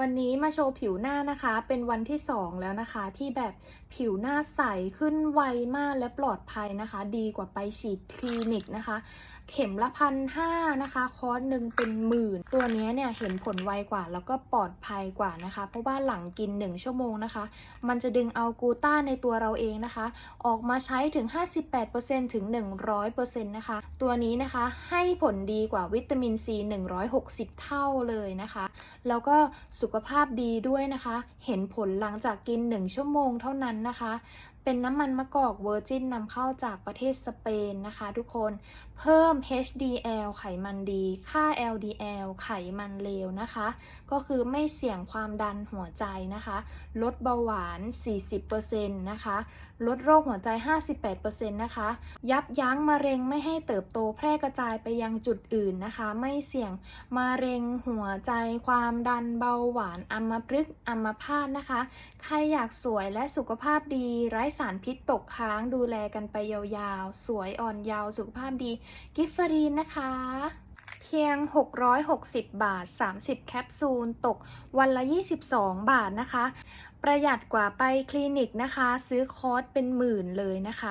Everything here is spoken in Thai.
วันนี้มาโชว์ผิวหน้านะคะ เป็นวันที่ 2 แล้วนะคะ ที่แบบผิวหน้าใสขึ้นไวมากและปลอดภัยนะคะ ดีกว่าไปฉีดคลินิกนะคะ เข็มละพันห้านะคะ คอร์สหนึ่งเป็นหมื่น ตัวนี้เนี่ยเห็นผลไวกว่า แล้วก็ปลอดภัยกว่านะคะ เพราะว่าหลังกิน 1 ชั่วโมงนะคะ มันจะดึงเอากูต้าในตัวเราเองนะคะ ออกมาใช้ถึง 58%ถึง 100%นะคะ ตัวนี้นะคะให้ผลดีกว่าวิตามินซี160 เท่าเลยนะคะ แล้วก็สุขภาพดีด้วยนะคะ เห็นผลหลังจากกิน 1 ชั่วโมงเท่านั้นนะคะเป็นน้ำมันมะกอกเวอร์จินนำเข้าจากประเทศสเปนนะคะทุกคนเพิ่ม HDL ไขมันดี ค่า LDL ไขมันเลวนะคะ ก็คือไม่เสี่ยงความดันหัวใจนะคะ ลดเบาหวาน 40%นะคะ ลดโรคหัวใจ 58%นะคะ ยับยั้งมะเร็งไม่ให้เติบโตแพร่กระจายไปยังจุดอื่นนะคะ ไม่เสี่ยงมะเร็งหัวใจ ความดันเบาหวานอัมพฤกษ์อัมพาตนะคะ ใครอยากสวยและสุขภาพดีไร้สารพิษตกค้างดูแลกันไปยาวๆ สวยอ่อนยาวสุขภาพดี กิฟฟรีนนะคะ เพียง 660 บาท 30 แคปซูล ตกวันละ 22 บาทนะคะ ประหยัดกว่าไปคลินิกนะคะ ซื้อคอร์สเป็นหมื่นเลยนะคะ